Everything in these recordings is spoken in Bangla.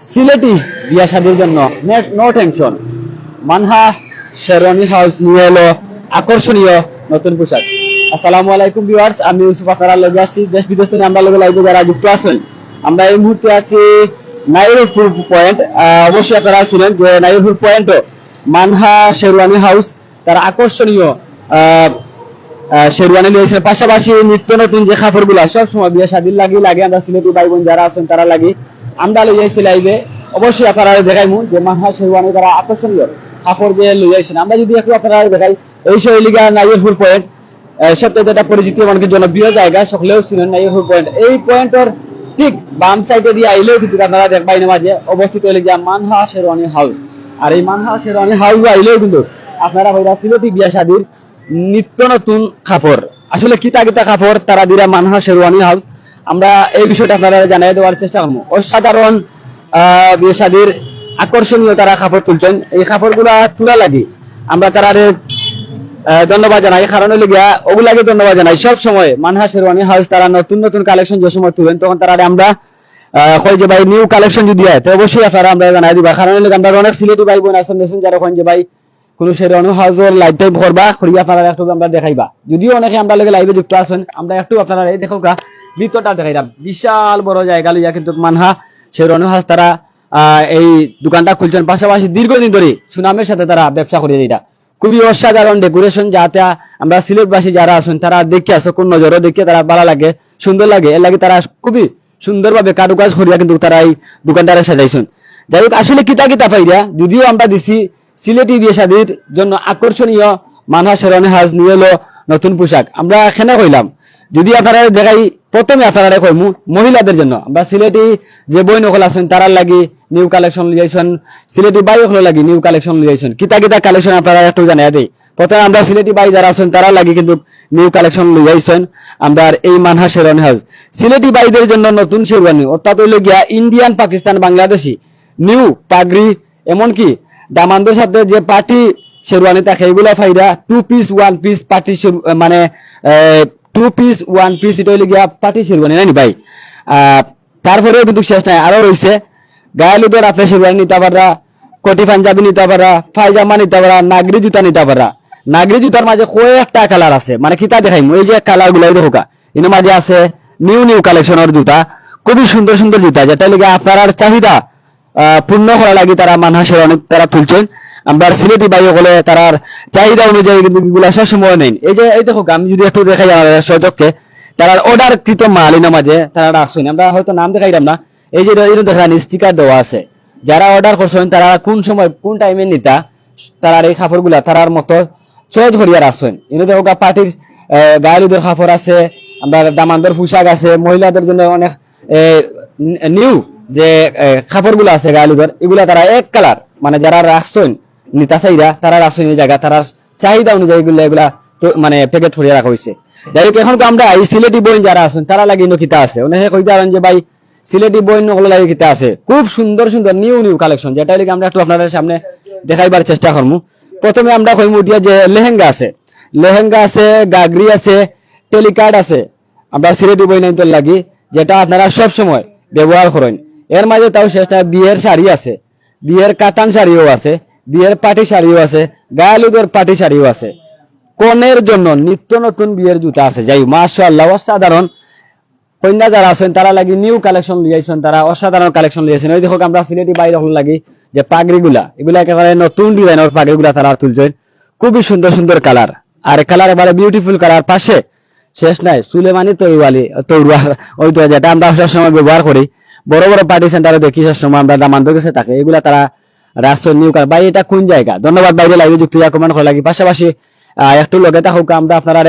সিলেটি বিয়া শাদির জন্য। No tension Manha, sherwani house নিয়ে এলো। আকর্ষণীয় নতুন পোশাক। আসসালামু আলাইকুম ভিউয়ার্স আমি ইউসুফ আপনারা লগে আছি দেশ বিদেশ থেকে আমরা লগে লাইভে যারা যুক্ত আছেন, আমরা এই মুহূর্তে আছি নাইরুপুর পয়েন্ট অবশ্যই আপনারা ছিলেন যে নাইরুপুর পয়েন্টও মানহা, শেরওয়ানি হাউস তার আকর্ষণীয় শেরওয়ানি নিয়েছে পাশাপাশি নিত্য নতুন যে কাপড়গুলা সব সময় বিয়ে শাদির লাগি লাগে। আমরা সিলেটি ভাই বোন যারা আছেন, তারা লাগি আমরা লই যাইছি লাইভে অবশ্যই আপনারা দেখাইমু যে মানহা শেরওয়ানি তারা আকর্ষণীয় কাপড় যে লই যাইছেন আমরা যদি একটু আপনারা দেখাই, এই শৈলিগা নাইরপুর পয়েন্ট সবচেয়ে যেটা পরিচিত এমনকি জনপ্রিয় জায়গা, সকলেও ছিলেন নাইরপুর পয়েন্ট এই পয়েন্টের ঠিক বাম সাইডে দিয়ে আইলেও কিন্তু আপনারা দেখবাই না মাঝে অবস্থিত হইলে গিয়া মানহা শেরওয়ানি হাউস আর এই মানহা শেরওয়ানি হাউস আইলেও কিন্তু আপনারা হইরা সিলেটি বিয়া শাদির নিত্য নতুন কাপড় আসলে কিতা কিতা কাপড় তারা দিরা মানহা শেরওয়ানি হাউস আমরা এই বিষয়টা আপনারা জানাই দেওয়ার চেষ্টা করব। অসাধারণ বিয়ে শাদির আকর্ষণীয় তারা কাপড় তুলছেন। এই কাপড়গুলা তুলা লাগি। আমরা আহ, ধন্যবাদ জানাই। কারণ হইলে গিয়া ওগুলাকে ধন্যবাদ জানাই। সব সময় মানহা শেরওয়ানি হাউস তারা নতুন নতুন কালেকশন যে সময় তুলেন তখন তারা আমরা কই যে ভাই নিউ কালেকশন যদি হয় তো অবশ্যই আপনারা আমরা জানাই দিবা। কারণ হইলে আমরা অনেক সিলেটি ভাই বোন আছেন দেশেন যারা কইন যে ভাই কোন শেরওয়ানি হাউসের লাইভ টাইপ করবা করি আপনারা একটু আমরা দেখাইবা। যদিও অনেকে আমরা লগে লাইভে যুক্ত আছেন আমরা একটু আপনারা এই দেখো ভিতরটা দেখাইলাম। বিশাল বড় জায়গা লইয়া কিন্তু মানহা শেরওয়ানি হাউস তারা এই দোকানটা খুলছেন। পাশাপাশি দীর্ঘদিন ধরে সুনামের সাথে তারা ব্যবসা করে এটা খুবই অসাধারণ ডেকোরেশন যাতে আমরা সিলেটবাসী যারা আছেন, তারা দেখে আসো, কোন নজরও দেখে তারা ভালো লাগে, সুন্দর লাগে। এর লাগে তারা খুবই সুন্দরভাবে কারুকাজ করিয়া কিন্তু তারা এই দোকানটারে সাজাইছেন। যাই হোক, আসলে কিতা কিতা পাইরা, যদিও আমরা দিছি সিলেটি বিয়ে শাদির জন্য আকর্ষণীয় মানহা শেরওয়ানি হাজ নিয়ে এলো নতুন পোশাক। আমরা এখানে কইলাম, যদি আপনারা দেখাই প্রথমে আপনারা কইমু মহিলাদের জন্য। বা সিলেটি যে বই নকল আছেন, তারার লাগি নিউ কালেকশন লিয়াইছেন সিলেটি বাই হলো লাগি নিউ কালেকশন লিয়াইছেন কিতা কিতা কালেকশন আপনারা একটু জানাই দেই। প্রথমে আমরা সিলেটি বাই যারা আছেন তারা লাগি কিন্তু নিউ কালেকশন লিয়াইছেন আমরা এই মানহা শেরওয়ানি হাউস। সিলেটি বাইদের জন্য নতুন শেরওয়ানি, অর্থাৎ হইলে গিয়া ইন্ডিয়ান, পাকিস্তান, বাংলাদেশি। নিউ পাগড়ি, এমনকি দামানদের সাথে যে পার্টি শেরওয়ানি থাকে, এগুলা ফাইদা two piece one piece party মানে টু পিস ওয়ান পিস এটা হইলে গিয়া পার্টি শেরওয়ানি নানি ভাই? আহ, তারপরেও কিন্তু শেষ নাই আরও রয়েছে গায়েলুদের আপনি শেরওয়ানি নিতে পারা কোটি পাঞ্জাবি নিতে পারা পায়জামা নিতে পারা নাগরি জুতা নিতে পারা নাগরি জুতার মাঝে কয়েকটা কালার আছে মানে কিতা দেখাইম এই যে কালার গুলাই দেখো এর মাঝে আছে নিউ নিউ কালেকশনের জুতা খুবই সুন্দর সুন্দর জুতা যেটা লেগে আপনার চাহিদা পূর্ণ করা লাগে তারা মানুষের অনেক তারা তুলছেন। আমরা সিলেটি বাই হলে তার চাহিদা অনুযায়ী কিন্তু এগুলা সবসময় নেই। এই যে, এই দেখো, আমি যদি একটু দেখাই আমার সহযোগকে তারা অর্ডার কৃত মাল ইনা মাঝে তারা আসছেন আমরা হয়তো নাম দেখাইলাম না। এই যে এটা দেখা স্টিকার দেওয়া আছে। যারা অর্ডার করছেন, তারা কোন সময়, কোন টাইমে নিতা তারা এই কাপড়গুলা তারার মতো চয়েস করিয়ার আসছেন এনে দেখো পার্টির গায়েলুদের কাপড় আছে, আমরা দামানদের পোশাক আছে, মহিলাদের জন্য অনেক নিউ যে কাপড়গুলো আছে গায়েলুদের এগুলা তারা এক কালার মানে যারা রাখছেন নিতা চাইরা তারা রাসায়নিক জায়গা, তারা চাহিদা অনুযায়ী এগুলা এগুলা মানে প্যাকেট করিয়া রাখা হয়েছে যাই হোক এখন তো আমরা এই সিলেটি বই যারা আছেন, তারা লাগি কিতা আছে? অনেকে কই দাঁড়ান যে, ভাই, সিলেটি বই নকল লাগি কিতা আছে? খুব সুন্দর সুন্দর নিউ নিউ কালেকশন যেটা লিগে আমরা একটু আপনাদের সামনে দেখাইবার চেষ্টা করব প্রথমে আমরা কইমু দিয়া যে, লেহেঙ্গা আছে। লেহেঙ্গা আছে, গাগরি আছে, টেলিকার্ড আছে। আমরা সিলেটি বই নাইতে লাগি, যেটা আপনারা সব সময় ব্যবহার করেন। এর মাঝে তাও শেষটা বিয়ের শাড়ি আছে। বিয়ের কাতান শাড়িও আছে। বিয়ের পাটি শাড়িও আছে, গায়ালুদের পাটি শাড়িও আছে। কনের জন্য নিত্য নতুন বিয়ের জুতা আছে। যাই মাশাআল্লাহ, অসাধারণ। কন্যা যারা আছেন, তারা লাগি নিউ কালেকশন লিয়াইছেন তারা অসাধারণ কালেকশন লিয়াইছেন ওই দেখো, আমরা সিলেটি বাইরে হল লাগি যে পাগড়িগুলা, এগুলা একেবারে নতুন ডিজাইনের পাগড়িগুলা তারা তুলছেন। খুবই সুন্দর সুন্দর কালার আর কালার এবারে বিউটিফুল কালার পাশে শেষ নাই, সুলেমানি তৈওয়ালি তৈরুয়ার ওই তো যেটা আমরা সবসময় ব্যবহার করি। বড় বড় পার্টি সেন্টারে দেখি সবসময়, আমরা দামান্তর কাছে থাকে এগুলা তারা রাষ্ট্র নিউ কালার ভাই, এটা কোন জায়গা? ধন্যবাদ বাইরে লাইভে যুক্ত হইয়া কমেন্ট করা লাগি পাশাপাশি একটু লগে থাকুক আমরা আপনারা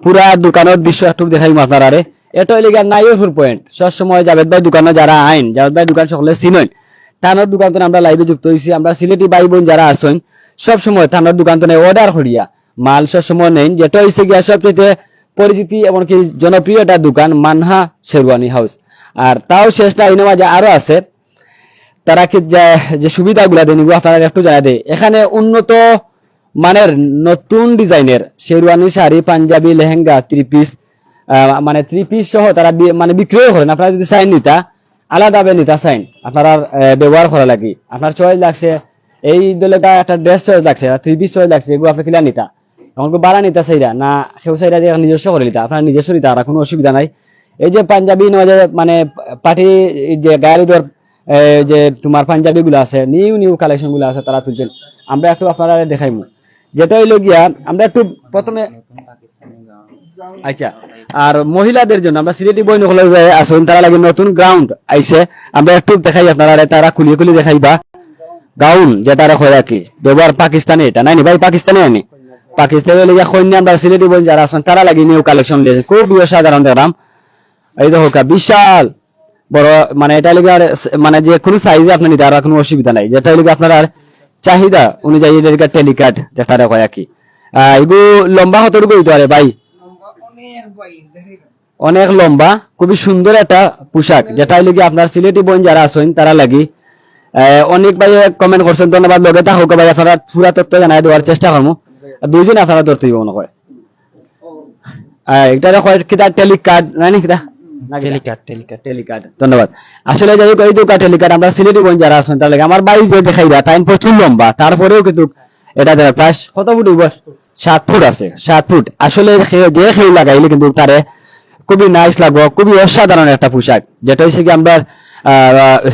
পুরা দোকানের দৃশ্য একটু দেখাইম আপনারা এটা হইলে গিয়া নাইফুর পয়েন্ট সবসময় জাভেদ ভাই দোকানে যারা আইন, জাভেদ ভাই দোকান সকলে চিনেন। থানার দোকান আমরা লাইভে যুক্ত হয়েছি। আমরা সিলেটি ভাই বোন যারা আছেন, সবসময় থানার দোকান অর্ডার করিয়া মাল সবসময় নেন। যেটা হয়েছে গিয়া সবচেয়ে পরিচিতি এমনকি জনপ্রিয় একটা দোকান মানহা শেরওয়ানি হাউস আর তাও শেষটা এই মাঝে আরও আছে। তারা যে- সুবিধাগুলা দেন আপনারা একটু জানা দেয় এখানে উন্নত মানের নতুন ডিজাইনের শেরওয়ানি শাড়ি, পাঞ্জাবি, লেহেঙ্গা থ্রি পিস মানে থ্রি পিস সহ তারা মানে বিক্রয় করেন। আপনারা যদি চাই নিতা আলাদা ভাবে নিতে চাইন, আপনার ব্যবহার করা লাগে আপনার চয়েস লাগছে, এই দলে একটা ড্রেস চয়েস লাগছে থ্রি পিস চয়েস লাগছে, এগুলো আপনি কিলা নিতা। এখন কি বাড়া নিতা চাইরা, না সেও চাইরা যে নিজস্ব করে নিতা। আপনার নিজস্ব নিতা, আর কোনো অসুবিধা নাই। এই যে পাঞ্জাবি, নয় মানে পার্টি যে গায়ের যে তোমার পাঞ্জাবি গুলো আছে, নিউ নিউ কালেকশনগুলো আছে তারা তুলছেন। আমরা একটু আপনারা দেখাইমু। যেটা হইল গিয়া, আমরা একটু প্রথমে আচ্ছা আর মহিলাদের জন্য আমরা সিলেটি বই নকলে যে আসুন, তারা লাগে নতুন গ্রাউন্ড আইছে। আমরা একটু দেখাই আপনারা তারা খুলিয়ে খুলিয়ে দেখাইবা। গাউন যেটা রাখো আর কি ব্যবহার পাকিস্তানি এটা নাই ভাই, পাকিস্তানি আনি পাকিস্তানি লিগে সৈন্য আমরা সিলেটি বই যারা আছেন তারা লাগি নিউ কালেকশন লিয়েছে খুব সাধারণ দেখলাম। এই দেখো বিশাল। বড় মানে এটা লিগে আর মানে যে কোনো সাইজে আপনি নিতে আর কোনো অসুবিধা নাই। যেটা লিগে আপনার আর চাহিদা অনুযায়ী এদের টেলিকার্ড যেটা রাখো আর কি। এগুলো লম্বা কতটুকু হইতে পারে ভাই? অনেক লম্বা খুবই সুন্দর একটা পোশাক। যেটা লিগে আপনার সিলেটি বোন যারা আছেন তারা লাগি অনেক ভাই কমেন্ট করছেন ধন্যবাদ লগে হোক ভাই আপনারা পুরা তথ্য জানাই দেওয়ার চেষ্টা করব। দুইজন আপনারা ধরতে মনে আহ, এটা কিতা নাই নি কিতা টেলিকাট টেলিকাট ধন্যবাদ। আসলে যাই হোক এই দুটা টেলিকার্ড আমরা সিলেটি যারা আছেন তার লাগে আমার বাড়ি যে টাইম প্রচুর লম্বা তারপরেও কিন্তু এটা দেখা প্রায় কত ফুট হইব সাত ফুট আছে সাত ফুট। আসলে যে খেউ লাগাইলে কিন্তু তারে খুবই নাইস লাগবো খুবই অসাধারণ একটা পোশাক যেটা হচ্ছে কি আমরা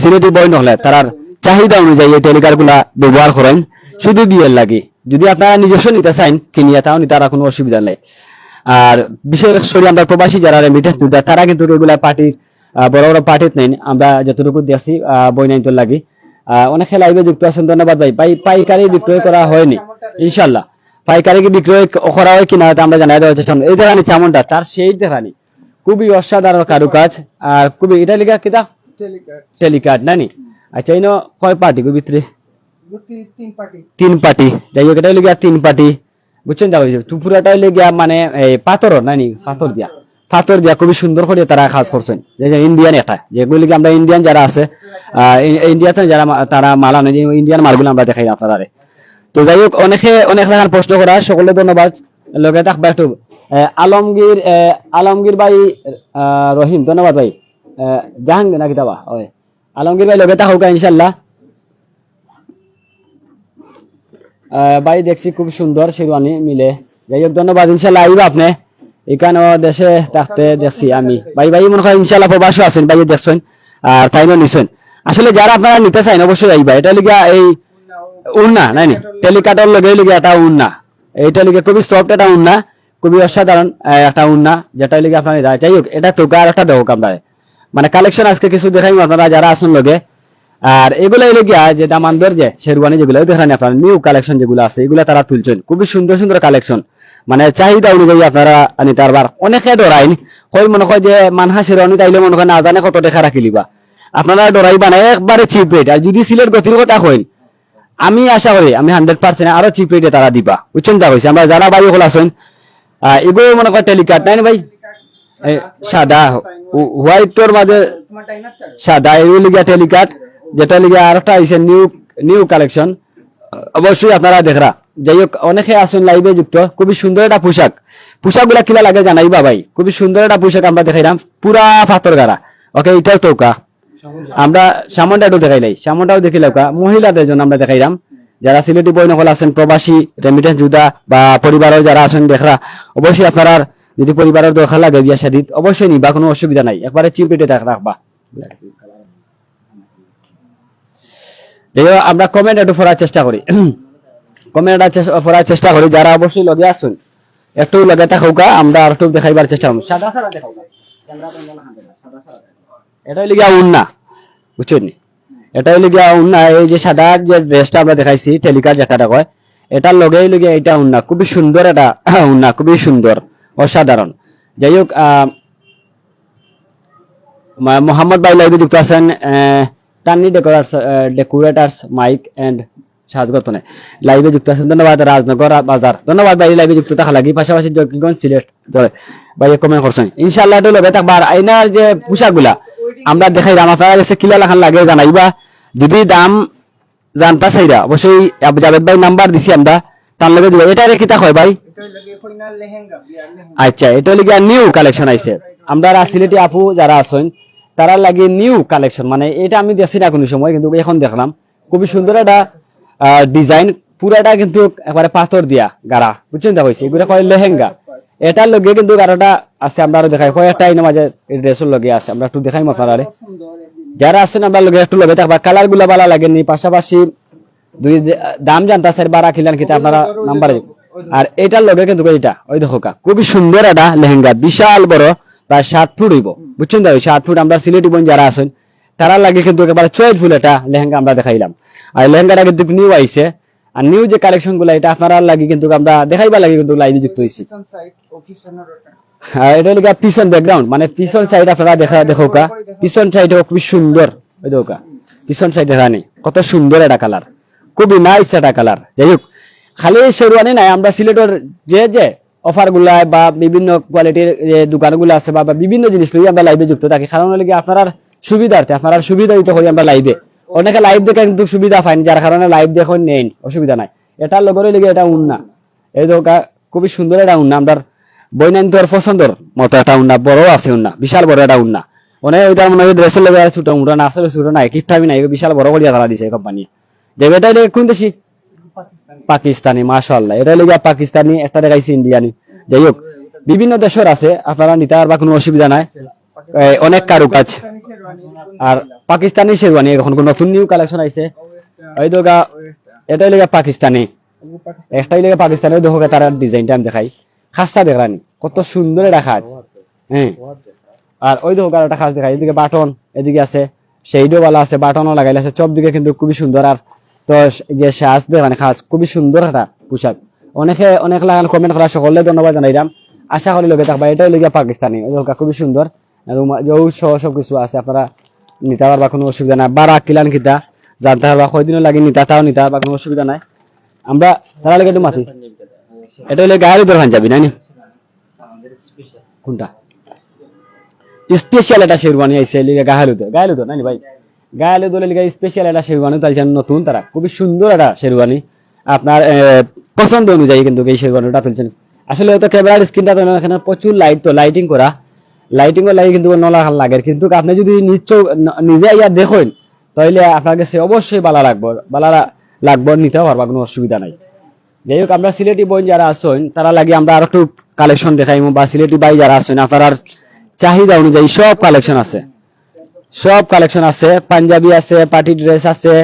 সিলেটি বই নহলে তার চাহিদা অনুযায়ী এই টেলিকারগুলা ব্যবহার করেন। শুধু বিয়ের লাগে। যদি আপনারা নিজস্ব নিতে চান কিনিয়ে তাও নিতে কোনো অসুবিধা নেই। আর বিশেষ করে আমরা প্রবাসী যারা রেমিটেন্স দিতে তারা কিন্তু রেগুলার পার্টির বড় বড় পার্টিত নেই। আমরা যতটুকু আহ, বই নাইন লাগি। আহ, অনেক লাইভে যুক্ত আছেন ধন্যবাদ ভাই। পাই পাইকারি বিক্রয় করা হয়নি ইনশাল্লাহ পাইকারি কি বিক্রয় করা হয় কিনা হয়তো আমরা জানাই দেওয়ার চেষ্টা এই দেখানি চামনটা তার সেই দেখানি খুবই অসাধারণ কারুকাজ। আর খুবই এটা লিখা কিতা টেলিকার্ড। নানি? আচ্ছা এই কয় পার্টি গো ভিতরে তিন পার্টি। যাই হোক এটা লিগা তিন পার্টি। বুঝছেন যা হয়েছে পুরাটা লিগা মানে এই পাথর নানি পাথর দিয়া। পাথর দিয়া খুবই সুন্দর করে তারা কাজ করছেন। ইন্ডিয়ান এটা। যেগুলি আমরা ইন্ডিয়ান যারা আছে ইন্ডিয়াতে যারা তারা মালা নয় ইন্ডিয়ান মালগুলো আমরা দেখাই আপনারা তো যাই হোক, অনেকে, অনেক লেখার প্রশ্ন করা সকলে ধন্যবাদ। লগে থাকবা একটু আলমগীর আলমগীর ভাই রহিম, ধন্যবাদ ভাই। জাহাঙ্গীর নাকি দাবা? ওই আলমগীর ভাই লগে থাকুক ইনশাল্লাহ আহ, ভাই দেখছি, খুব সুন্দর শেরওয়ানি মিলে। যাই হোক, ধন্যবাদ, ইনশাল্লাহ আইবা আপনি। এখানে দেশে থাকতে দেখছি আমি। ভাই ভাই, মনে হয় ইনশাল্লাহ প্রবাসও আছেন, ভাই, দেখছেন, আর তাইনও নিছেন। আসলে যারা আপনারা নিতে চাইন, অবশ্যই আইবা। এটা লিগা এই উন্না, নাই নি? টেলিকাটার লগে লিগে এটা উন্না। এইটা লিগে খুবই সফট এটা উন্না, খুবই অসাধারণ একটা উন্না, যেটা লিগে আপনারা যাই হোক, এটা তো আর একটা দেখ আমরা মানে কালেকশন আজকে কিছু দেখাই আপনারা, যারা আসুন লগে। আর এগুলো এলে গিয়া যে দামান্দর যে শেরওয়ানি যেগুলো দেখানি আপনারা নিউ কালেকশন যেগুলো আছে এগুলো তারা তুলছেন। খুবই সুন্দর সুন্দর কালেকশন মানে চাহিদা অনুযায়ী আপনারা নিতে পারবার অনেকে ডরাইন। কই মনে হয় যে মানহা শেরওয়ানি তাইলে মনে হয় না জানে কত টাকা রাখিলিবা আপনারা ডরাইবা না একবারে চিপ রেট আর যদি সিলেট গতির কথা কইন আমি আশা করি আমি হান্ড্রেড পার্সেন্ট আরও চিপ রেটে তারা দিবা। বুঝছেন যা হয়েছে আমরা যারা বাড়ি হল আছেন আহ, এগুলো মনে হয় টেলিকার্ড নাই না ভাই? সাদা হোয়াইটর মাঝে সাদা এগুলো টেলিকার্ড যেটা লিগা আরেকটা আইছে নিউ নিউ কালেকশন অবশ্যই আপনারা দেখরা। যাই হোক অনেকে আছেন লাইভে যুক্ত। খুবই সুন্দর একটা পোশাক। পোশাকগুলা কিলা লাগে জানাইবা ভাই? খুবই সুন্দর একটা পোশাক আমরা দেখাইলাম। পুরা পাথর গাড়া। ওকে এটাও চৌকা। আমরা সামনটা একটু দেখাইলাই সামনটাও দেখিলাম কা মহিলাদের জন্য আমরা দেখাইলাম। যারা সিলেটি বই নকল আছেন, প্রবাসী রেমিটেন্স যুদা বা পরিবারেও যারা আছেন, দেখরা। অবশ্যই আপনারা যদি পরিবারের দরকার লাগে বিয়া শাদিত, অবশ্যই নিবা, কোনো অসুবিধা নাই। একবারে চিপ রেটে রাখবা। আমরা কমেন্ট একটু পড়ার চেষ্টা করি। কমেন্ট পড়ার চেষ্টা করি যারা অবশ্যই লগে আসুন একটু লগে থাকুকা আমরা আর একটু দেখাইবার চেষ্টা করব। সাদা সাদা দেখাউকা এটা উন্না বুঝছেন নি? এটা হইলে গিয়া উন্না এই যে সাদা যে ড্রেসটা আমরা দেখাইছি টেলিকার যেটা কয় এটার লগে হইলে গিয়া এটা উন্না খুবই সুন্দর এটা উন্না খুবই সুন্দর অসাধারণ। যাই হোক মোহাম্মদ ভাই লাইভে যুক্ত আছেন আহ, Tanni decorators decorators mic and সাজগতনে। লাইভে যুক্ত আছেন ধন্যবাদ। রাজনগর বাজার। ধন্যবাদ ভাই লাইভে যুক্ত থাকা লাগি। পাশাপাশি জকিগঞ্জ সিলেট ধরে ভাই কমেন্ট করছেন। ইনশাআল্লাহ এটা লগে থাকবার আইনার যে পোশাকগুলা আমরা দেখাই দাম। আপনারা কাছে কিলা লাখান লাগে জানাইবা। যদি দাম জানতা চাইরা অবশ্যই জাভেদ ভাই নাম্বার দিছি আমরা। তার লগে দিবা। এটা কিতা হয় ভাই? আচ্ছা এটা লিগে নিউ কালেকশন আইছে। আমরা সিলেটি আপু যারা আছেন তারা লাগে নিউ কালেকশন মানে এটা আমি দেখছি না কোনো সময়, কিন্তু এখন দেখলাম। খুবই সুন্দর একটা ডিজাইন পুরাটা কিন্তু একবারে পাথর দিয়া গাড়া, বুঝছেন দা হয়েছে? এগুলো কয় লেহেঙ্গা। এটার লগে কিন্তু আরোটা আছে, আমরা আরও দেখাই। কয়েকটা আইনের মাঝে ড্রেসের লগে আছে, আমরা একটু দেখাই আপনারা যারা আছেন, আমরা লগে একটু লগে থাকবা কালারগুলা ভালো লাগেনি পাশাপাশি দুই দাম জানতা স্যার বারা খিলান কিতা আপনারা নাম্বার আর এটার লগে কিন্তু এটা ওই দেখো খুবই সুন্দর একটা লেহেঙ্গা, বিশাল বড়। প্রায় সাত ফুট হইব। বুঝছেন তো? সাত ফুট আমরা সিলেটি বোন যারা আছেন তারা লাগে কিন্তু একেবারে চয়েস ফুল এটা লেহেঙ্গা আমরা দেখাইলাম। আর লেহেঙ্গাটা কিন্তু নিউ আইছে। আর নিউ যে কালেকশনগুলা এটা আপনারা লাগি কিন্তু আমরা দেখাইবা লাগি কিন্তু লাইনে যুক্ত হয়েছি এটা হলো পিছন ব্যাকগ্রাউন্ড মানে পিছন সাইড আপনারা দেখা দেখো কা পিছন সাইড খুবই সুন্দর ওই দেখো কা পিছন সাইডে রানি কত সুন্দর এটা কালার খুবই নাইস এটা কালার যাই হোক খালি শেরওয়ানি নাই আমরা সিলেটের যে যে অফারগুলা বা বিভিন্ন কোয়ালিটির দোকানগুলো আছে বা বিভিন্ন জিনিস লই আমরা লাইভে যুক্ত থাকি। কারণ কি, আপনার সুবিধার্থে, আপনারা সুবিধা দিতে হই আমরা লাইভে অনেকে লাইভ দেখে কিন্তু সুবিধা পাইনি যার কারণে লাইভ দেখুন নেই, অসুবিধা নাই। এটার লগরে লেগে এটা উন্না। এই দোকা খুবই সুন্দর এটা উন্না। আমরা বৈনান্তর পছন্দর মতো একটা উন্না, বড় আছে উন্না, বিশাল বড় একটা উন্না। অনেক ওইটার মনে হয় ড্রেসের লেগে ছোট মোটো না, আসলে ছোট নাই কিফটামি নাই, বিশাল বড় করিয়া তারা দিছে কোম্পানি যে এটা লেগে কোন দেশি পাকিস্তানি। মাশাআল্লাহ। এটা লেগে পাকিস্তানি, একটা দেখাইছি ইন্ডিয়ানি। যাই হোক, বিভিন্ন দেশের আছে, আপনারা নিতে পারবা কোনো অসুবিধা নাই। অনেক কারুকাজ। আর পাকিস্তানি শেরওয়ানি, এখন কোন নতুন নিউ কালেকশন আইছে। ওই দোকা এটাই লেগে পাকিস্তানি। একটাই লেগে পাকিস্তানি, ওই দেখো তার ডিজাইনটা আমি দেখাই। খাসটা দেখানি কত সুন্দর এটা খাজ হ্যাঁ। আর ওই দেখো একটা খাস দেখাই, এদিকে বাটন, এদিকে আছে সেইডও বালা আছে, বাটনও লাগাইলে আছে সব দিকে কিন্তু খুবই সুন্দর। আর তো যে সাজ দেখানি খাস, খুবই সুন্দর একটা পোশাক। অনেকে, অনেক লাগান কমেন্ট করা সকলে ধন্যবাদ জানাইলাম। আশা করি লগে থাকবা এটাই লেগে পাকিস্তানি খুবই সুন্দর। আর সহ সব কিছু আছে, আপনারা নিতে পারবা, কোনো অসুবিধা নাই। বারা কিলান কিতা, জানতে পারবা, কয়দিনও লাগে নিতা, তাও নিতে পারবা কোনো অসুবিধা নাই। আমরা, তারা লেগে একটু মাতি। এটা হলে গায়ের দোকান যাবি না? কোনটা? স্পেশাল এটা শেরওয়ানি আইছে লিগা গাহালু তো গাহালু তো নানি ভাই? গাহালু দলে লিগা স্পেশাল একটা শেরওয়ানি তালছেন নতুন, তারা খুবই সুন্দর একটা শেরওয়ানি। আপনার পছন্দ অনুযায়ী কিন্তু এই শেরওয়ানিটা তুলছেন। আসলে তো ক্যামেরার স্ক্রিনটা তো এখানে প্রচুর লাইট তো লাইটিং করা। লাইটিং এর লাগে কিন্তু নলা লাগে। কিন্তু আপনি যদি নিশ্চয় নিজে ইয়া দেখেন তাহলে আপনার কাছে অবশ্যই বালা লাগবে বালা লাগবে, নিতেও পারবা, কোনো অসুবিধা নাই। যাই হোক, আমরা সিলেটি বোন যারা আছেন, তারা লাগে আমরা আর একটু কালেকশন দেখাইমু, বা সিলেটি বাই যারা আছেন, আপনার চাহিদা অনুযায়ী সব কালেকশন আছে। সব কালেকশন আছে। পাঞ্জাবি আছে, পার্টি ড্রেস আছে,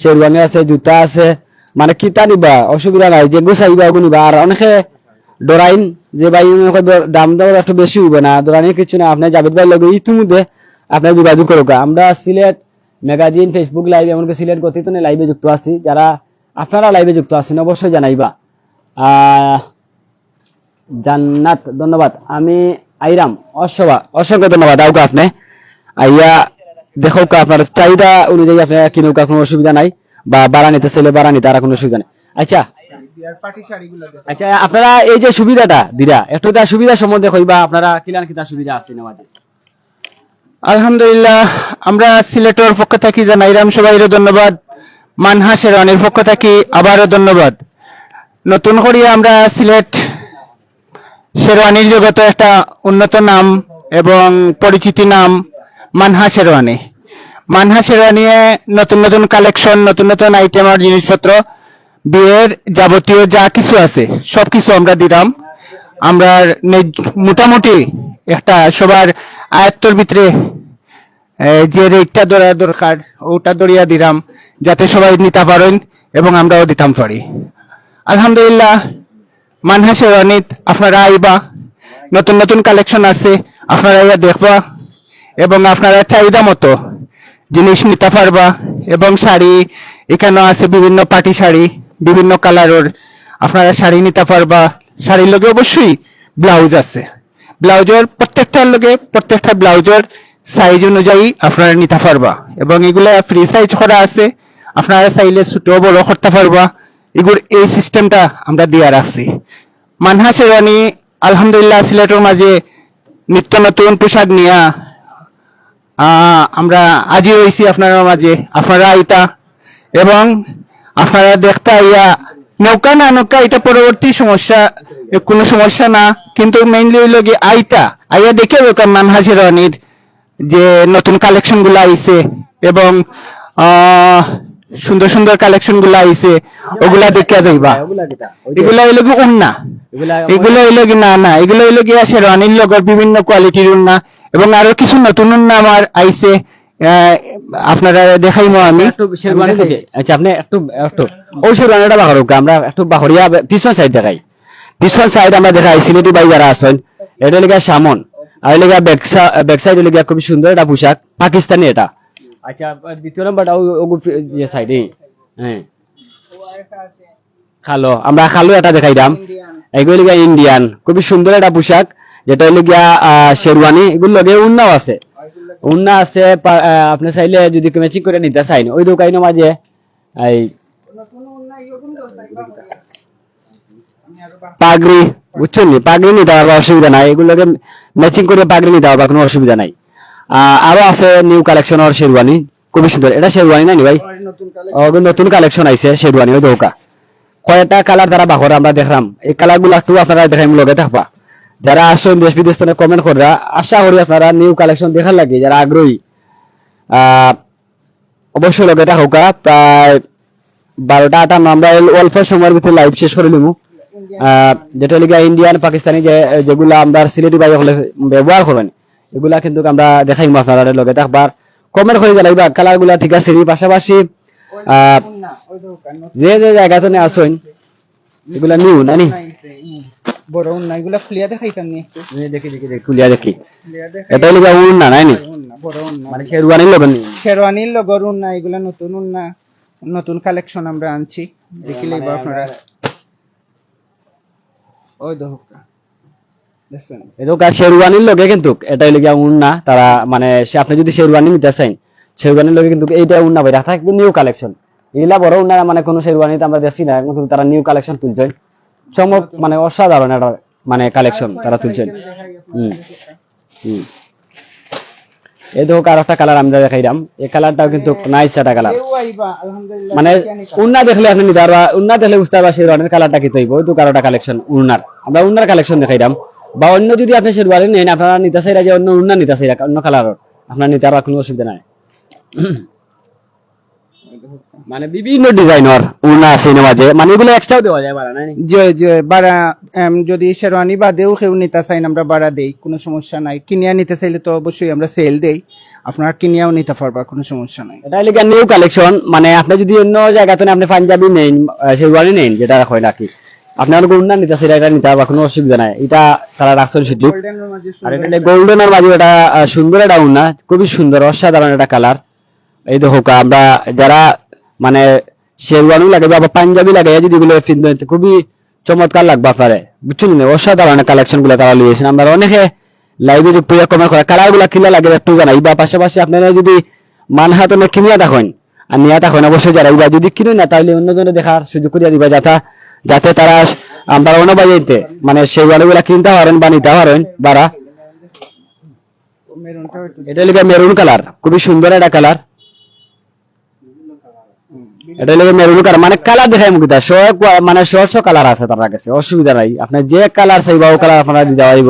শেরওয়ানি আছে, জুতা আছে। মানে কিতা নিবা, অসুবিধা নাই, যে গুছাইবা ওগু নিবা। আর অনেকে ডরাইন যে ভাই দাম দাম একটু বেশি হইবে না। ডরাইন কিছু না। আপনি জাবেদ ভাই লগে ইতিমধ্যে আপনি যোগাযোগ করুক। আমরা সিলেট ম্যাগাজিন ফেসবুক লাইভ এমনকি সিলেট গতিতনে লাইভে যুক্ত আছি। যারা আপনারা লাইভে যুক্ত আছেন, অবশ্যই জানাইবা। জান্নাত, ধন্যবাদ। আমি আইরাম, অসভা, অসংখ্য ধন্যবাদ। আউকা আপনি। আইয়া দেখো আপনার চাহিদা অনুযায়ী আপনি কিনুকা কোনো অসুবিধা নাই, বা বাড়া নিতে চাইলে বাড়া নিতে, আর কোনো অসুবিধা নেই। আচ্ছা আচ্ছা আপনারা এই যে সুবিধাটা দিরা একটু তার সুবিধা সম্বন্ধে কইবা, আপনারা কিলান কিতা সুবিধা আছে নামাজে আলহামদুলিল্লাহ, আমরা সিলেটের পক্ষ থেকে জানাইলাম সবাইরে ধন্যবাদ। মানহা শেরওয়ানির পক্ষ থেকে আবারও ধন্যবাদ। নতুন করে আমরা সিলেট শেরওয়ানির জগতে একটা উন্নত নাম এবং পরিচিতি নাম মানহা শেরওয়ানি মানহা শেরওয়ানি নতুন নতুন কালেকশন নতুন নতুন আইটেমের জিনিসপত্র, বিয়ের যাবতীয় যা কিছু আছে, সবকিছু আমরা দিলাম। আমরা মোটামুটি একটা সবার আয়ত্তর ভিতরে যে রেটটা ধরা দরকার, ওটা ধরিয়া দিলাম, যাতে সবাই নিতে পারেন এবং আমরাও দিতাম পারি। আলহামদুলিল্লাহ মানহা শেরওয়ানিত আপনারা আইবা। নতুন নতুন কালেকশন আছে, আপনারা দেখবা। এবং আপনারা চাহিদা মতো জিনিস নিতে পারবা। এবং শাড়ি, এখানে আছে বিভিন্ন পাটি শাড়ি, বিভিন্ন কালারের আপনারা শাড়ি নিতে পারবা। শাড়ির লগে অবশ্যই ব্লাউজ আছে। ব্লাউজের প্রত্যেকটার লগে প্রত্যেকটা ব্লাউজের সাইজ অনুযায়ী আপনারা নিতে পারবা। এবং এগুলা ফ্রি সাইজ করা আছে। আপনারা চাইলে ছোট বড় করতে পারবা। এগুলো এই সিস্টেমটা আমরা দিয়ে রাখছি। মানহা শেরওয়ানি আলহামদুলিল্লাহ সিলেটের মাঝে নিত্য নতুন পোশাক নিয়া আমরা আজই হয়েছি আপনার মাঝে। আপনারা এটা এবং আপনারা দেখতে আইয়া নৌকা না নৌকা এটা পরবর্তী সমস্যা কোনো সমস্যা না। কিন্তু মেইনলি হইল কি আইতা। আইয়া দেখে দোকান মানহা শেরওয়ানির যে নতুন কালেকশনগুলো আইছে এবং আহ, সুন্দর সুন্দর কালেকশনগুলো আইছে ওগুলা দেখে যাইবা। এগুলা হইল এগুলো হইল কি উন্না। এগুলা হইল কি না না এগুলো হইল গিয়া শেরওয়ানির লগর বিভিন্ন কোয়ালিটির উন্না। এবং আরও কিছু নতুন উন্না আমার আইছে আপনারা দেখাইমো আমি। আচ্ছা আপনি একটু একটু। ওই শেরওয়ানিটা আমরা একটু বাহরিয়া পিছন সাইড দেখাই। পিছন সাইড আমরা দেখাই সিলেটি বাই যারা আছেন এটা লেগা সামন আর লেগা ব্যাক সাইড লেগা খুব সুন্দর একটা পোশাক পাকিস্তানি এটা। আচ্ছা দ্বিতীয় নাম্বারটা ওগুর যে সাইডে হ্যাঁ। খালো আমরা খালো এটা দেখাইলাম। এগুলো লিগা ইন্ডিয়ান খুবই সুন্দর একটা পোশাক। যেটা হইলে গিয়া আহ, শেরওয়ানি এগুলো লগে উন্নাও আছে। উন্না আছে আপনি চাইলে যদি ম্যাচিং করে নিতে চাইন ওই দোকানের মাঝে এই পাগড়ি বুঝছেন নি? পাগড়ি নিতে পারবা অসুবিধা নাই। এগুলোকে ম্যাচিং করে পাগড়ি নিতে পারবা কোনো অসুবিধা নাই। আহ, আরও আছে নিউ কালেকশন ওর শেরওয়ানি খুবই সুন্দর। এটা শেরওয়ানি নাই ভাই? ও, নতুন কালেকশন আইছে শেরওয়ানি ওই দোকা কয়টা কালার তারা বাহর আমরা দেখলাম এই কালারগুলো একটু আপনারা দেখাই লগে থাকবা যারা আসেন দেশ বিদেশ থেকে কমেন্ট করা আশা করি আপনারা নিউ কালেকশন দেখার লাগে, যারা আগ্রহী। অবশ্যই লগে থাকুকা প্রায় বারোটা আটান্ন আমরা অল্প সময়ের ভিতরে লাইভ শেষ করে নিবো যেটা লিগা ইন্ডিয়ান পাকিস্তানি যে, যেগুলা আমরা সিলেটি বাই হলে ব্যবহার করবেন, এগুলা কিন্তু আমরা দেখাই আপনারা লগে থাকবার কমেন্ট করে জানাইবা কালারগুলা ঠিক আছে পাশাপাশি যে যে জায়গাতে আসেন, এগুলা নিউ নানি? বড় উন্না এগুলা খুলিয়া দেখাইতাম নি একটু। দেখি দেখি দেখি খুলিয়া দেখি। এটা লিগা উন নাই নি? বড় উন্না মানে শেরওয়ানি লবেন নি? শেরওয়ানির লগর উন্না এগুলা নতুন উন্না। নতুন কালেকশন আমরা আনছি। দেখিলেই বা আপনারা। ওই শেরওয়ানির লগে কিন্তু এটা লিগা উন না তারা মানে আপনি যদি শেরওয়ানি নিতে চান শেরওয়ানির লগে কিন্তু এইটা উন না ভাই থাকবে নিউ কালেকশন এগুলা বড় উন না মানে কোনো শেরওয়ানিতে আমরা দেখছি না কিন্তু তারা নিউ কালেকশন তুলছেন চমক মানে অসাধারণ একটা মানে কালেকশন তারা তুলছেন। হুম। এই দেখো আর একটা কালার আমরা দেখাইলাম এই কালারটাও কিন্তু নাইস একটা কালার মানে উন্না দেখলে আপনি নিতে উন্না দেখলে বুঝতে পারবা শেরওয়ানির কালারটা কি তৈব ওই তো কারোটা কালেকশন উন্নার। আমরা উন্নার কালেকশন দেখাইলাম বা অন্য যদি আপনি শেরওয়ানি নেন আপনারা নিতে চাইরা যে অন্য উন্না নিতে চাইরা অন্য কালারের আপনার নিতে পারবা, কোনো অসুবিধা নাই। মানে বিভিন্ন ডিজাইনের উন্না আছে এর মাঝে মানে এগুলো এক্সট্রাও দেওয়া যায় বাড়া নাই যে যে বাড়া এম, যদি শেরওয়ানি বাদেও কেউ নিতে চাইন আমরা বাড়া দেই কোনো সমস্যা নাই। কিনিয়া নিতে চাইলে তো অবশ্যই আমরা সেল দেই। আপনারা কিনিয়াও নিতে পারবা কোনো সমস্যা নাই। এটা লিখা নিউ কালেকশন মানে আপনি যদি অন্য জায়গাতে আপনি পাঞ্জাবি নেন শেরওয়ানি নেন যেটা হয় নাকি? আপনার উন্না নিতে চাইরা এটা নিতে পারবা কোনো অসুবিধা নাই। এটা তারা রাখছেন মাঝে আর সুন্দর এটা গোল্ডেনের মাঝে এটা সুন্দর একটা উন্না খুবই সুন্দর অসাধারণ একটা কালার এই দেখো আমরা যারা মানে শেরওয়ানি লাগে বা পাঞ্জাবি লাগে যদি গুলো পিনবেন তো খুবই চমৎকার লাগবে আপনারে। বুঝছেন? অসাধারণ কালেকশনগুলো তারা লিয়েছেন আমরা অনেকে লাইভে যুক্ত হয়ে কমেন্ট করে কালারগুলা কিনা লাগে একটু জানাই। বা পাশাপাশি আপনারা যদি মানহাতনে কিনিয়া দেখেন, আর নিয়া দেখেন, অবশ্যই যারা বা যদি কিনুন না তাহলে অন্যজনে দেখার সুযোগ করিয়া দিবা যাতে যাতে তারা আমরা অন্য বাজাইতে মানে শেরওয়ানি গুলা কিনতে পারেন বা নিতে পারেন, বারা। এটা লিখে মেরুন কালার, খুবই সুন্দর একটা কালার। এটা লিখে মেরুন কালার। মানে কালার দেখাই মানে কালার আছে তার কাছে অসুবিধা নাই। আপনি যে কালার চাইবা ও কালার আপনারা দিতে পারিব।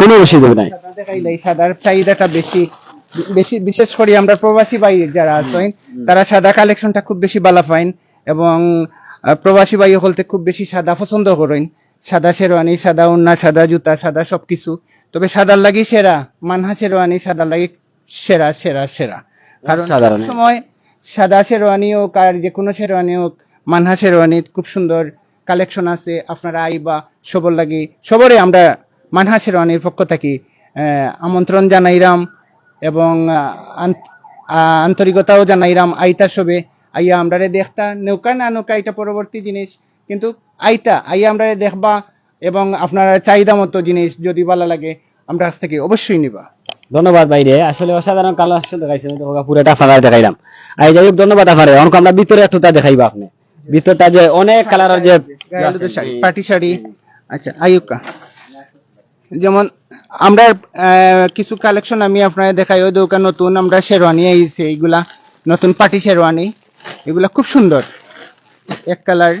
কোনো অসুবিধা নাই। সাদার চাহিদাটা বেশি বেশি বিশেষ করে আমরা প্রবাসী ভাই যারা আছেন তারা সাদা কালেকশনটা খুব বেশি ভালো পাইন এবং প্রবাসী ভাই হলতে খুব বেশি সাদা পছন্দ করেন। সাদা শেরওয়ানি সাদা উন্না সাদা জুতা সাদা সবকিছু। তবে সাদার লাগি সেরা মানহা শেরওয়ানি সাদার লাগি সেরা সেরা সেরা। কারণ সময় সাদা শেরওয়ানি হোক আর যে কোনো শেরওয়ানি হোক, মানহা শেরওয়ানি খুব সুন্দর কালেকশন আছে, আপনারা আইবা সবর লাগি, সবরে আমরা মানহা শেরওয়ানির পক্ষ থেকে আমন্ত্রণ জানাইরাম এবং আন্তরিকতাও জানাইরাম আইতা সবে। আইয়া আমরা দেখতা, নৌকা না নৌকা এটা পরবর্তী জিনিস, কিন্তু আইতা, আইয়া আমরা দেখবা এবং আপনার চাহিদা মতো জিনিস যদি ভালো লাগে আমরা আজ থেকে অবশ্যই নিবা। ধন্যবাদ বাইরে আসলে অসাধারণ কালার দেখাইছেন তো ওগা পুরোটা আপনারা দেখাইলাম। আর যাই হোক ধন্যবাদ আপনারে অনেক আমরা ভিতরে একটু তা দেখাইবা আপনি। ভিতরটা যে অনেক কালারের যে পাটি শাড়ি। আচ্ছা আয়ুকা যেমন আমরা কিছু কালেকশন আমি আপনার দেখাই ওই দোকান নতুন আমরা শেরওয়ানি আইছে এইগুলা নতুন পাটি শেরওয়ানি এগুলা খুব সুন্দর। এক কালার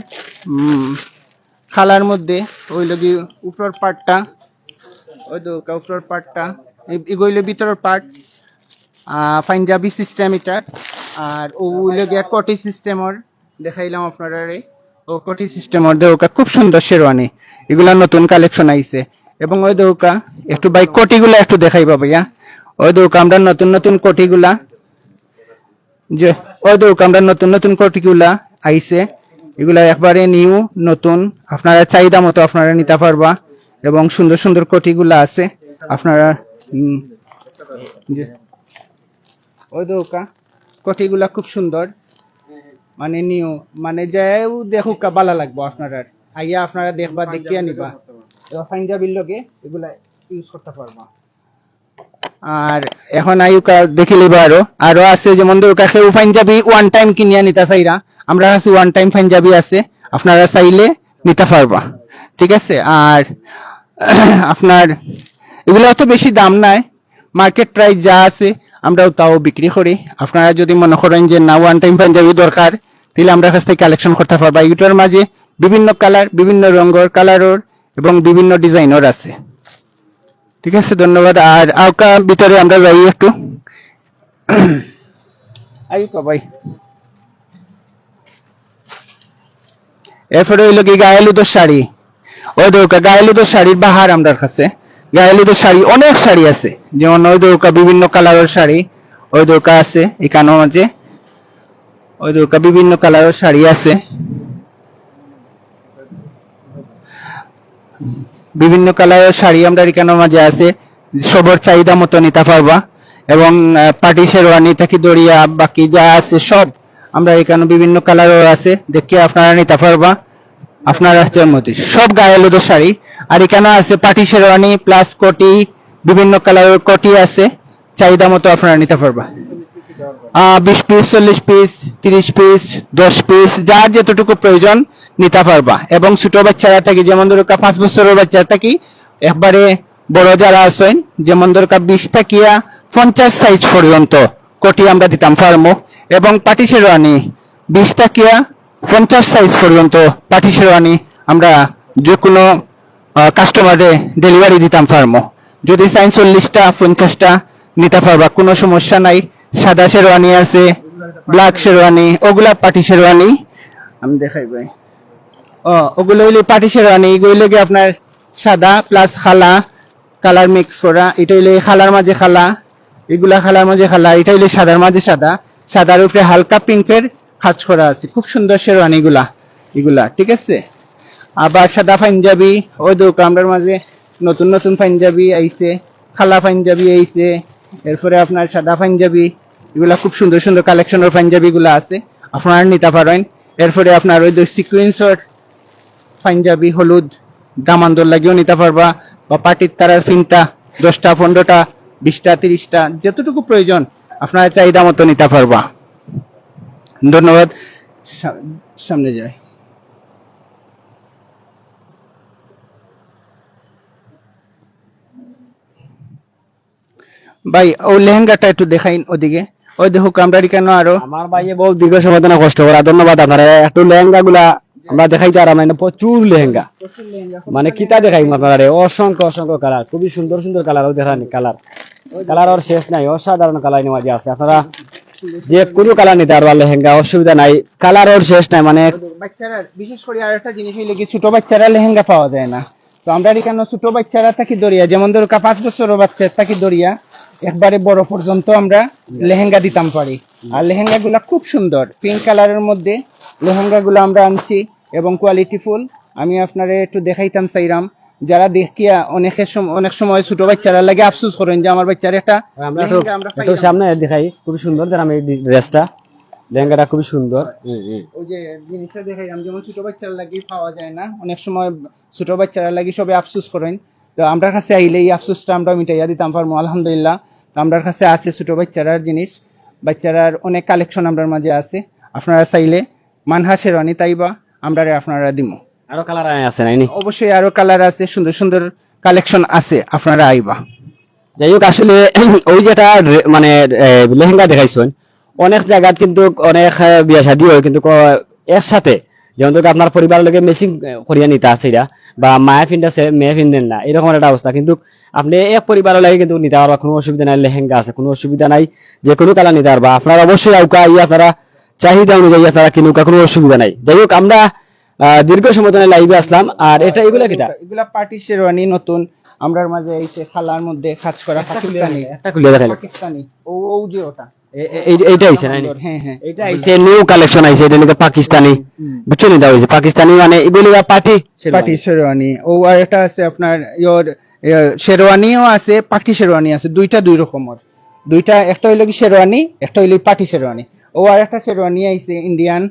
খালার মধ্যে ওই লগি উপরের পার্টটা ওই দোকা উপরের পার্টটা এগুলো ভিতরের পার্ট পাঞ্জাবি সিস্টেম এটা। আর ও হইল গিয়া কটি সিস্টেমর দেখাইলাম আপনারা ও কটি সিস্টেমর দেউকা খুব সুন্দর শেরওয়ানি। এগুলা নতুন কালেকশন আইছে। এবং ওই দেউকা একটু ভাই কোটিগুলা একটু দেখাইবা ভাইয়া। ওই দেউকা আমরা নতুন নতুন কোটিগুলা যে ওই দেউকা আমরা নতুন নতুন কোটিগুলা আইছে। এগুলা একবারে নিউ নতুন। আপনারা চাহিদা মতো আপনারা নিতে পারবা। এবং সুন্দর সুন্দর কোটিগুলা আছে। আপনারা ওই দৌকা কোটিগুলা খুব সুন্দর। মানে নিউ মানে যাও দেখুক ভালো লাগবো আপনারা আইয়া আপনারা দেখবা, দেখিয়া নিবা। পাঞ্জাবির লগে এগুলা ইউজ করতে পারবা। আর এখন আইউকা দেখিলিবা আরও। আরও আছে যেমন দৌকা কেউ পাঞ্জাবি ওয়ান টাইম কিনিয়া নিতা চাইরা। আমরা কাছে ওয়ান টাইম পাঞ্জাবি আছে। আপনারা চাইলে নিতে পারবা। ঠিক আছে? আর আপনার এগুলো অত বেশি দাম নাই। মার্কেট প্রাইস যা আছে, আমরাও তাও বিক্রি করি। আপনারা যদি মনে করেন যে না ওয়ান টাইম পাঞ্জাবি দরকার, তাহলে আমরা কাছ থেকে কালেকশন করতে পারবা। এগুলোর মাঝে বিভিন্ন কালার বিভিন্ন রঙের কালারের এবং বিভিন্ন ডিজাইনের আছে। ঠিক আছে? ধন্যবাদ। আর আউকা ভিতরে আমরা যাই একটু। ভাই এরপরে হইল কি গায়েলুদের শাড়ি। ওই দৌকা গায়েলুদের শাড়ির বাহার আমার কাছে। গায়েলুদের শাড়ি, অনেক শাড়ি আছে। যেমন ওই দৌকা বিভিন্ন কালারের শাড়ি, ওই দৌকা আছে এখানেও মাঝে ওই দৌকা বিভিন্ন কালারের শাড়ি আছে। বিভিন্ন কালারের শাড়ি আমরা এখানের মাঝে আছে। সবার চাহিদা মতো নিতে পারবা। এবং পাটি শেরওয়ানি থেকে দড়িয়া, বাকি যা আছে সব আমরা এখানে বিভিন্ন কালারের আছে। দেখে আপনারা নিতে পারবা। আপনার রাষ্ট্রের মধ্যে সব গায়ে লোদের শাড়ি। আর এখানে আছে পাটি শেরওয়ানি, প্লাস কোটি, বিভিন্ন কালারের কোটি আছে। চাহিদা মতো আপনারা নিতে পারবা। বিশ পিস চল্লিশ পিস তিরিশ পিস দশ পিস যার যতটুকু প্রয়োজন নিতে পারবা। এবং ছোট বাচ্চারা থাকি, যেমন দরকার পাঁচ বছরের বাচ্চা থাকি, একবারে বড় যারা আছেন, যেমন দরকার বিশ থাকিয়া পঞ্চাশ সাইজ পর্যন্ত কোটি আমরা দিতাম পারমো এবং পাটি শেরওয়ানি, বিশ টাকিয়া পঞ্চাশ সাইজ পর্যন্ত পাটি শেরওয়ানি আমরা যে কোনো কাস্টমারে ডেলিভারি দিতাম পারমো যদি চাই চল্লিশটা, পঞ্চাশটা নিতে পারবা, কোনো সমস্যা নাই। সাদা শেরওয়ানি আছে ব্ল্যাক শেরওয়ানি, ওগুলা পাটি শেরওয়ানি। আমি দেখাই ভাই। ও, ওগুলো হইলে পাটি শেরওয়ানি, এগুলো হইলে আপনার সাদা প্লাস খালা কালার মিক্স করা। এটা হইলে খালার মাঝে খালা, এগুলা খালার মাঝে খালা, এটা হইলে সাদার মাঝে সাদা। সাদার উপরে হালকা পিঙ্কের কাজ করা আছে। খুব সুন্দর শেরওয়ানি এগুলা ঠিক আছে? আবার সাদা পাঞ্জাবি, ওই দোকানটার মাঝে নতুন নতুন পাঞ্জাবি আইছে খালা পাঞ্জাবি আইছে, এরপরে আপনার সাদা পাঞ্জাবি, এগুলা খুব সুন্দর সুন্দর কালেকশনের পাঞ্জাবি গুলা আছে। আপনারা নিতে পারেন। এরপরে আপনার ওই সিকুয়েন্সর পাঞ্জাবি, হলুদ, দামান্দর লাগিয়েও নিতে পারবা। বা পাটির তারার ফিনটা, দশটা, পনেরোটা, বিশটা, তিরিশটা, যতটুকু প্রয়োজন, আপনারা চাহিদা মতো নিতে পারবা। ধন্যবাদ। সামনে যাই। ভাই ও লেহেঙ্গাটা একটু দেখাই ওদিকে। ওই দেখো কামরারি কেন আরও আমার ভাইয়ে বহু দীর্ঘ সময় ধরে কষ্ট করা। ধন্যবাদ আপনারা। একটু লেহেঙ্গা গুলা আমরা দেখাইতে আর মানে প্রচুর লেহেঙ্গা। মানে কিতা দেখাই আপনারা? অসংখ্য অসংখ্য কালার। খুবই সুন্দর সুন্দর কালার ও দেখানি কালার। কালার ওর শেষ নাই অসাধারণ কালার মাঝে আছে। আপনারা যে কোনো কালার নিতে পারবা লেহেঙ্গা, অসুবিধা নাই। কালার ওর শেষ নাই মানে বিশেষ করে আর একটা জিনিস হইলে কি, ছোট বাচ্চারা লেহেঙ্গা পাওয়া যায় না। তো আমরা এখানে ছোট বাচ্চারা থাকি দরিয়া যেমন ধরো পাঁচ বছর বাচ্চা থাকি দরিয়া একবারে বড় পর্যন্ত আমরা লেহেঙ্গা দিতাম পারি। আর লেহেঙ্গা গুলা খুব সুন্দর পিঙ্ক কালারের মধ্যে লেহেঙ্গা গুলো আমরা আনছি, এবং কোয়ালিটি ফুল আমি আপনারে একটু দেখাইতাম চাইরাম যারা দেখিয়া অনেকের সময় অনেক সময় ছোট বাচ্চারা লাগে আফসোস করেন যে আমার বাচ্চার একটা। সামনে দেখাই খুবই সুন্দর এই ড্রেসটা। লেহেঙ্গাটা খুবই সুন্দর। ওই যে জিনিসটা দেখাইলাম যেমন ছোট বাচ্চারা লাগি পাওয়া যায় না অনেক সময় ছোট বাচ্চারা লাগি সবে আফসোস করেন। তো আমরা কাছে আইলে এই আফসোসটা আমরা মিটাইয়া দিতাম পারব আলহামদুলিল্লাহ। তো আমরা কাছে আছে ছোট বাচ্চারার জিনিস বাচ্চারার অনেক কালেকশন আমরা মাঝে আছে। আপনারা চাইলে মানহা শেরওয়ানি তাইবা আমরা আপনারা দিমু। আরও কালার আছে, নাইনি? অবশ্যই আরও কালার আছে, সুন্দর সুন্দর কালেকশন আছে, আপনারা আইবা। যাই হোক, আসলে ওই যেটা মানে লেহেঙ্গা দেখাইছেন, অনেক কিন্তু অনেক বিয়া শাদী হয়, কিন্তু একসাথে। যেমন ধরো আপনার পরিবার লোকে মেসিং করিয়া নিতে আছে বা মায়া ফিন্দাছে মেয়ে ফিন্দেন না, এরকম একটা অবস্থা। কিন্তু আপনি এক পরিবারের লাগে কিন্তু নিতে পারবা, কোনো অসুবিধা নাই, লেহেঙ্গা আছে, কোনো অসুবিধা নাই, যে কোনো কালার নিতে পারবা। আপনারা অবশ্যই আউকা আপনারা চাহিদা অনুযায়ী আপনারা কিনুকা, কোনো অসুবিধা নাই। যাই হোক, আমরা দীর্ঘ সময় ধরে লাইভে আসলাম। আর এটা এগুলা কিটা? এগুলা পার্টি শেরওয়ানি নতুন। আমরার মাঝে এইছে খালার মধ্যে কাজ করা পাকিস্তানি একটা খুলে দেখাইলে। পাকিস্তানি। ও ও যে ওটা। এইটা আইছে হ্যাঁ হ্যাঁ। এটা আইছে। নিউ কালেকশন আইছে এটা নাকি পাকিস্তানি। বুঝছ দাও হইছে। পাকিস্তানি মানে এগুলি পার্টি পার্টি শেরওয়ানি? ও আর এটা আছে আপনার ইয়োর শেরওয়ানিও আছে পার্টি শেরওয়ানি আছে। দুইটা দুই রকমের। দুইটা একটা হইল কি শেরওয়ানি একটা হইল পার্টি শেরওয়ানি। ও আর একটা শেরওয়ানি আইছে ইন্ডিয়ান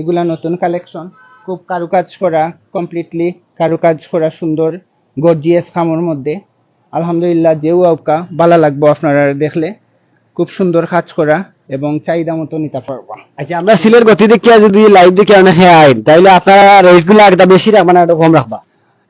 এগুলা নতুন কালেকশন খুব কারুকাজ করা কমপ্লিটলি কারুকাজ করা সুন্দর গর্জিয়াস খামোর মধ্যে। আলহামদুলিল্লাহ যেও আউকা ভালো লাগবো আপনারা দেখলে। খুব সুন্দর কাজ করা এবং চাহিদা মতো নিতে পারবা। আচ্ছা আমরা সিলের গতি দেখিয়া যদি লাইভ দেখি অনেক হ্যাঁ আইন তাইলে আপনারা রেটগুলো একটা বেশি রাখবা না একটা কম রাখবা?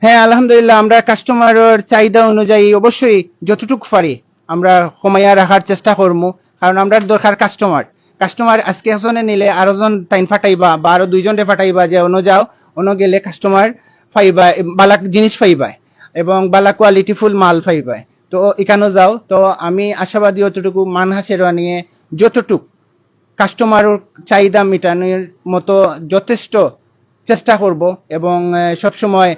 হ্যাঁ আলহামদুলিল্লাহ আমরা কাস্টমারের চাহিদা অনুযায়ী অবশ্যই যতটুকু পারি আমরা কমাইয়া রাখার চেষ্টা করব কারণ আমরা দরকার কাস্টমার কাস্টমার আজকে এজনে নিলে আরও জন টাইম ফাটাইবা বা আরও দুইজনে ফাটাইবা যে অন্য যাও অন্য গেলে কাস্টমার পাইবা এ, বালা জিনিস পাইবা এবং বালা কোয়ালিটি ফুল মাল পাইবা তো এখানে যাও তো আমি আশাবাদী অতটুকু মানহা শেরওয়ানিয়ে যতটুক কাস্টমারের চাহিদা মেটানোর মতো যথেষ্ট চেষ্টা করব এবং সব সময়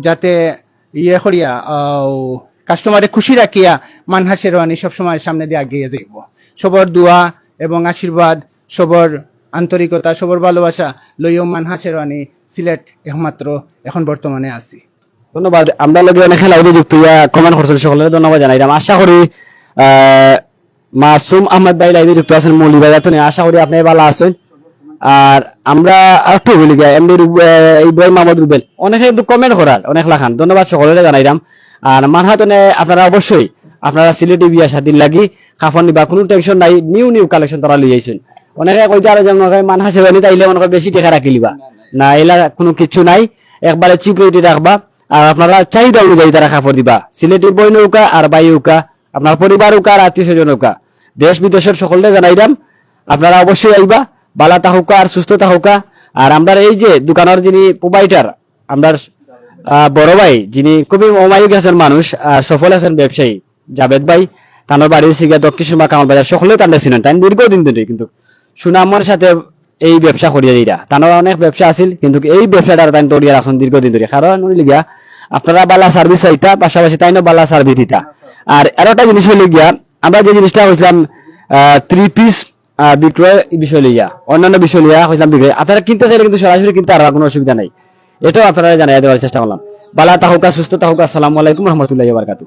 যাতে ইয়ে করিয়া কাস্টমারে খুশি রাখিয়া মানহা শেরওয়ানি সবসময় সামনে দিয়ে আগিয়ে দেখব সবর দোয়া এবং আশীর্বাদ, সবর, আন্তরিকতা, সবর, ভালোবাসা লইও মানহা শেরওয়ানি সিলেট একমাত্র এখন বর্তমানে আছি। ধন্যবাদ। আমরা লগে অনেক লাইভে যুক্ত হইয়া কমেন্ট করছেন সকলের, ধন্যবাদ জানাইলাম আশা করি মাসুম আহমদ ভাই লাইভে যুক্ত আছেন, মৌলি ভাই তো আশা করি আপনি ভালো আছেন। আর আমরা আরেকটু বলি গিয়া এমনি ইব্রাহিম মাহমুদ রুবেল, অনেকে কিন্তু কমেন্ট করার, অনেক লাখান। ধন্যবাদ সকলের জানাইলাম। আর মানহাতনে আপনারা অবশ্যই, আপনারা সিলেটি বিয়া শাদির লাগি কাফন নিবা, কোনো টেনশন নাই নিউ নিউ কালেকশন তারা লিয়ে আইছেন অনেকে কইতে আরও যেমন মানহা সেবানি তাইলে মনে বেশি টাকা রাখি লিবা। না এলা কোনো কিছু নাই। একবারে চিপ রেটে রাখবা আর আপনারা চাহিদা অনুযায়ী তারা কাপড় দিবা। সিলেটি বই নৌকা আর বাই নৌকা আপনার পরিবার নৌকা আর আত্মীয় স্বজন নৌকা দেশ বিদেশের সকলকে জানাইলাম আপনারা অবশ্যই আইবা বালা তাহুকা আর সুস্থ তাহুকা আর আমরা এই যে দোকানের যিনি প্রোভাইডার আমরা বড় ভাই, যিনি খুবই অমায়িক আছেন মানুষ সফল আছেন ব্যবসায়ী জাভেদ ভাই তানোর বাড়ির সিগা দক্ষিণ সীমা কামাল বাজার। সকলেই তান্ডা ছিলেন তাই দীর্ঘদিন ধরে কিন্তু সুনামর সাথে এই ব্যবসা করিয়া দিরা তানোর অনেক ব্যবসা আছিল, কিন্তু এই ব্যবসাটা তাই তরিয়া রাখুন দীর্ঘদিন ধরে। কারণ উনি গিয়া আপনারা বালা সার্ভিস হইতা পাশাপাশি তাই না বালা সার্ভিস দিতা। আর একটা জিনিস হইলে গিয়া, আমরা যে জিনিসটা হয়েছিলাম থ্রি পিস বিক্রয় বিষয় লইয়া, অন্যান্য বিষয় লইয়া হয়েছিলাম বিক্রয়। আপনারা কিনতে চাইলে কিন্তু সরাসরি কিনতে আর কোনো অসুবিধা নাই। এটাও আপনারা জানাই দেওয়ার চেষ্টা করলাম। বালা তাহুকা, সুস্থ তাহুকা, আসসালামু আলাইকুম রহমতুল্লাহ বারকাতু